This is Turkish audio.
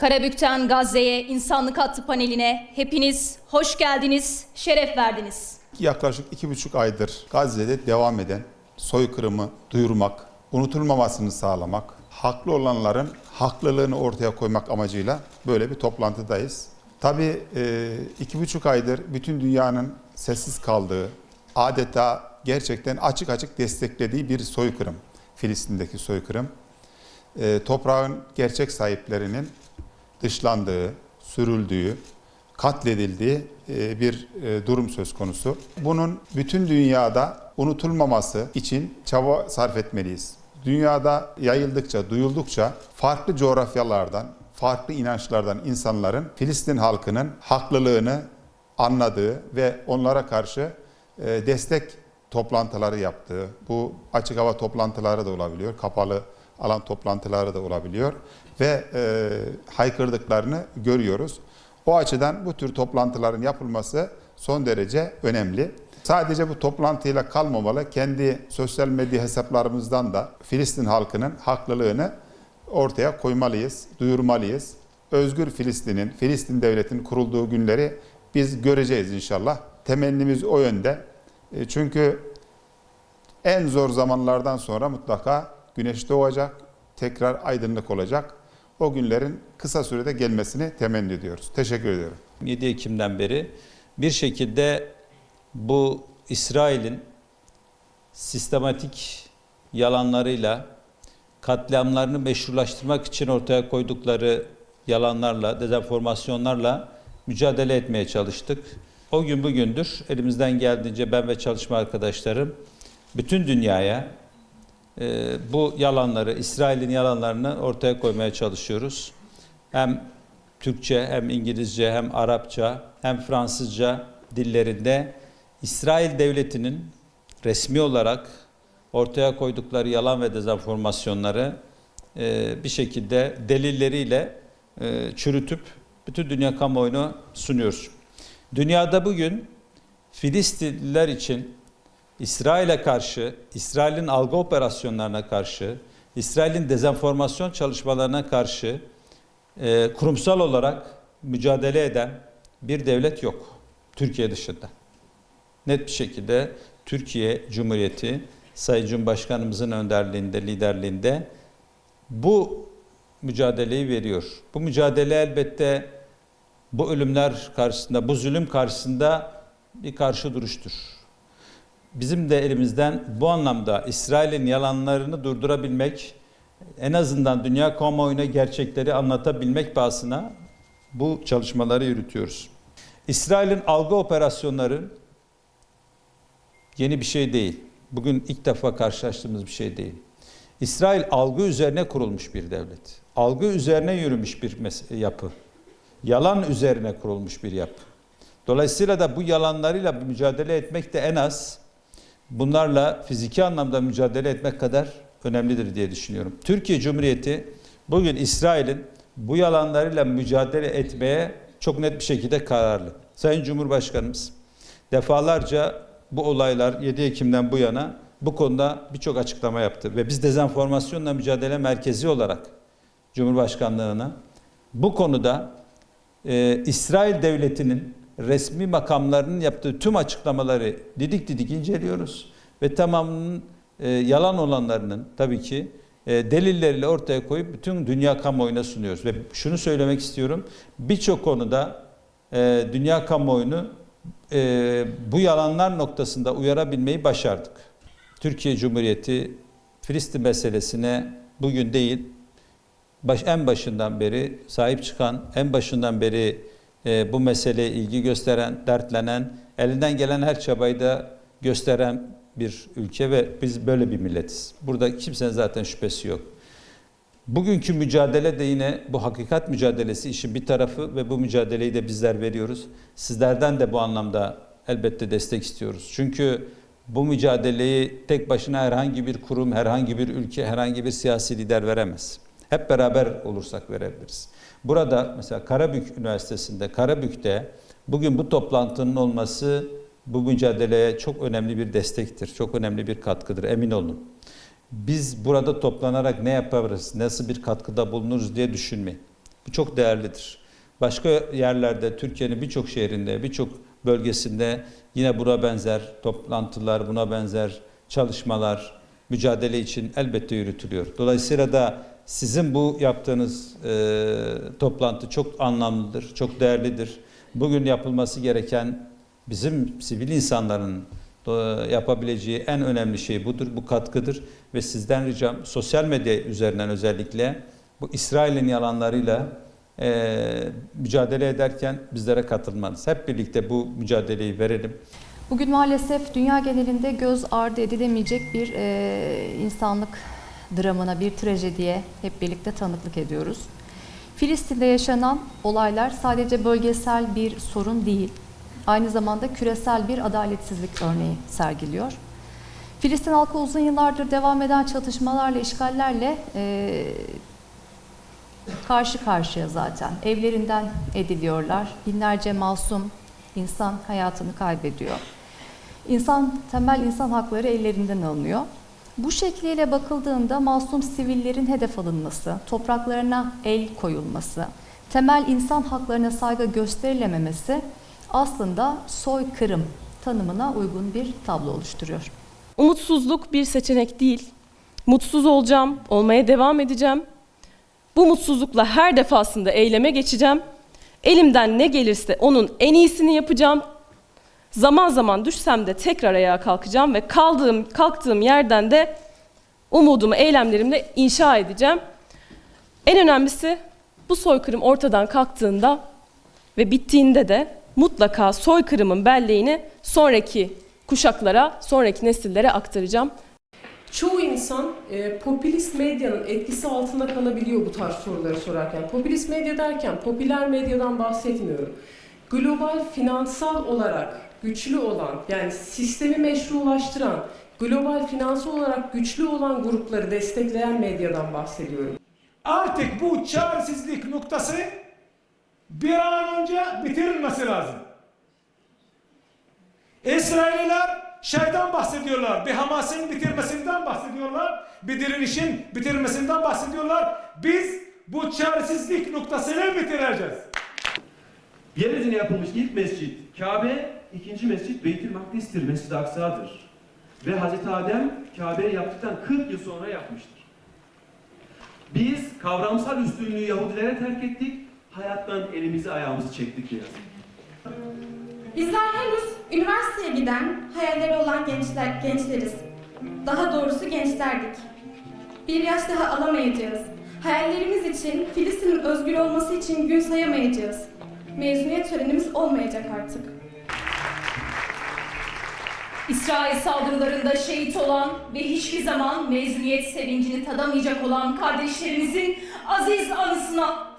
Karabük'ten Gazze'ye insanlık hattı paneline hepiniz hoş geldiniz, şeref verdiniz. Yaklaşık iki buçuk aydır Gazze'de devam eden soykırımı duyurmak, unutulmamasını sağlamak, haklı olanların haklılığını ortaya koymak amacıyla böyle bir toplantıdayız. Tabii e, iki buçuk aydır bütün dünyanın sessiz kaldığı, adeta gerçekten açık açık desteklediği bir soykırım. Filistin'deki soykırım. E, toprağın gerçek sahiplerinin dışlandığı, sürüldüğü, katledildiği e, bir e, durum söz konusu. Bunun bütün dünyada unutulmaması için çaba sarf etmeliyiz. Dünyada yayıldıkça, duyuldukça farklı coğrafyalardan, farklı inançlardan insanların Filistin halkının haklılığını anladığı ve onlara karşı e, destek toplantıları yaptığı, bu açık hava toplantıları da olabiliyor, kapalı alan toplantıları da olabiliyor ve e, haykırdıklarını görüyoruz. O açıdan bu tür toplantıların yapılması son derece önemli. Sadece bu toplantıyla kalmamalı, kendi sosyal medya hesaplarımızdan da Filistin halkının haklılığını ortaya koymalıyız, duyurmalıyız. Özgür Filistin'in, Filistin devletinin kurulduğu günleri biz göreceğiz inşallah. Temennimiz o yönde. E, Çünkü en zor zamanlardan sonra mutlaka güneş doğacak, tekrar aydınlık olacak. O günlerin kısa sürede gelmesini temenni ediyoruz. Teşekkür ediyorum. 7 Ekim'den beri bir şekilde bu İsrail'in sistematik yalanlarıyla katliamlarını meşrulaştırmak için ortaya koydukları yalanlarla, dezenformasyonlarla mücadele etmeye çalıştık. O gün bugündür elimizden geldiğince ben ve çalışma arkadaşlarım bütün dünyaya bu yalanları, İsrail'in yalanlarını ortaya koymaya çalışıyoruz. Hem Türkçe, hem İngilizce, hem Arapça, hem Fransızca dillerinde İsrail devletinin resmi olarak ortaya koydukları yalan ve dezenformasyonları e, bir şekilde delilleriyle e, çürütüp bütün dünya kamuoyuna sunuyoruz. Dünyada bugün Filistinliler için İsrail'e karşı, İsrail'in algı operasyonlarına karşı, İsrail'in dezenformasyon çalışmalarına karşı e, kurumsal olarak mücadele eden bir devlet yok Türkiye dışında. Net bir şekilde Türkiye Cumhuriyeti Sayın Cumhurbaşkanımızın önderliğinde, liderliğinde bu mücadeleyi veriyor. Bu mücadele elbette bu ölümler karşısında, bu zulüm karşısında bir karşı duruştur. Bizim de elimizden bu anlamda İsrail'in yalanlarını durdurabilmek, en azından dünya kamuoyuna gerçekleri anlatabilmek bahsına bu çalışmaları yürütüyoruz. İsrail'in algı operasyonları yeni bir şey değil. Bugün ilk defa karşılaştığımız bir şey değil. İsrail algı üzerine kurulmuş bir devlet. Algı üzerine yürümüş bir yapı. Yalan üzerine kurulmuş bir yapı. Dolayısıyla da bu yalanlarıyla mücadele etmek de en az bunlarla fiziki anlamda mücadele etmek kadar önemlidir diye düşünüyorum. Türkiye Cumhuriyeti bugün İsrail'in bu yalanlarıyla mücadele etmeye çok net bir şekilde kararlı. Sayın Cumhurbaşkanımız defalarca bu olaylar 7 Ekim'den bu yana bu konuda birçok açıklama yaptı ve biz dezenformasyonla mücadele merkezi olarak Cumhurbaşkanlığına bu konuda e, İsrail devletinin resmi makamlarının yaptığı tüm açıklamaları didik didik inceliyoruz ve tamamının e, yalan olanlarının tabii ki e, delilleriyle ortaya koyup bütün dünya kamuoyuna sunuyoruz. Ve şunu söylemek istiyorum, birçok konuda e, dünya kamuoyunu e, bu yalanlar noktasında uyarabilmeyi başardık. Türkiye Cumhuriyeti Filistin meselesine bugün değil, baş, en başından beri sahip çıkan, en başından beri e, bu meseleye ilgi gösteren, dertlenen, elinden gelen her çabayı da gösteren bir ülke ve biz böyle bir milletiz. Burada kimsenin zaten şüphesi yok. Bugünkü mücadele de yine bu hakikat mücadelesi işin bir tarafı ve bu mücadeleyi de bizler veriyoruz. Sizlerden de bu anlamda elbette destek istiyoruz. Çünkü bu mücadeleyi tek başına herhangi bir kurum, herhangi bir ülke, herhangi bir siyasi lider veremez. Hep beraber olursak verebiliriz. Burada mesela Karabük Üniversitesi'nde, Karabük'te bugün bu toplantının olması bu mücadeleye çok önemli bir destektir, çok önemli bir katkıdır emin olun. Biz burada toplanarak ne yaparız, nasıl bir katkıda bulunuruz diye düşünmeyin. Bu çok değerlidir. Başka yerlerde, Türkiye'nin birçok şehrinde, birçok bölgesinde yine buna benzer toplantılar, buna benzer çalışmalar, mücadele için elbette yürütülüyor. Dolayısıyla da sizin bu yaptığınız e, toplantı çok anlamlıdır, çok değerlidir. Bugün yapılması gereken bizim sivil insanların e, yapabileceği en önemli şey budur, bu katkıdır. Ve sizden ricam sosyal medya üzerinden özellikle bu İsrail'in yalanlarıyla e, mücadele ederken bizlere katılmanız. Hep birlikte bu mücadeleyi verelim. Bugün maalesef dünya genelinde göz ardı edilemeyecek bir e, insanlık dramına, bir trajediye hep birlikte tanıklık ediyoruz. Filistin'de yaşanan olaylar sadece bölgesel bir sorun değil, aynı zamanda küresel bir adaletsizlik örneği sergiliyor. Filistin halkı uzun yıllardır devam eden çatışmalarla, işgallerle e, karşı karşıya zaten. Evlerinden ediliyorlar. Binlerce masum insan hayatını kaybediyor. İnsan temel insan hakları ellerinden alınıyor. Bu şekliyle bakıldığında masum sivillerin hedef alınması, topraklarına el koyulması, temel insan haklarına saygı gösterilememesi aslında soykırım tanımına uygun bir tablo oluşturuyor. Umutsuzluk bir seçenek değil. Mutsuz olacağım, olmaya devam edeceğim. Bu mutsuzlukla her defasında eyleme geçeceğim. Elimden ne gelirse onun en iyisini yapacağım. Zaman zaman düşsem de tekrar ayağa kalkacağım ve kaldığım kalktığım yerden de umudumu eylemlerimle inşa edeceğim. En önemlisi bu soykırım ortadan kalktığında ve bittiğinde de mutlaka soykırımın belleğini sonraki kuşaklara, sonraki nesillere aktaracağım. Çoğu insan e, popülist medyanın etkisi altında kalabiliyor bu tarz soruları sorarken. Popülist medya derken popüler medyadan bahsetmiyorum. Global finansal olarak güçlü olan yani sistemi meşrulaştıran, global finansal olarak güçlü olan grupları destekleyen medyadan bahsediyorum. Artık bu çaresizlik noktası bir an önce bitirilmesi lazım. İsrailliler şeyden bahsediyorlar. Bir Hamas'ın bitirmesinden bahsediyorlar. Bir direnişin bitirmesinden bahsediyorlar. Biz bu çaresizlik noktasını bitireceğiz. Yeryüzüne yapılmış ilk mescit Kabe, ikinci mescit Beytül Makdis'tir, Mescid-i Aksa'dır. Ve Hazreti Adem Kabe'yi yaptıktan 40 yıl sonra yapmıştır. Biz kavramsal üstünlüğü Yahudilere terk ettik, hayattan elimizi ayağımızı çektik diye. Bizler henüz üniversiteye giden, hayalleri olan gençler, gençleriz. Daha doğrusu gençlerdik. Bir yaş daha alamayacağız. Hayallerimiz için, Filistin'in özgür olması için gün sayamayacağız. Mezuniyet törenimiz olmayacak artık. İsrail saldırılarında şehit olan ve hiçbir zaman mezuniyet sevincini tadamayacak olan kardeşlerimizin aziz anısına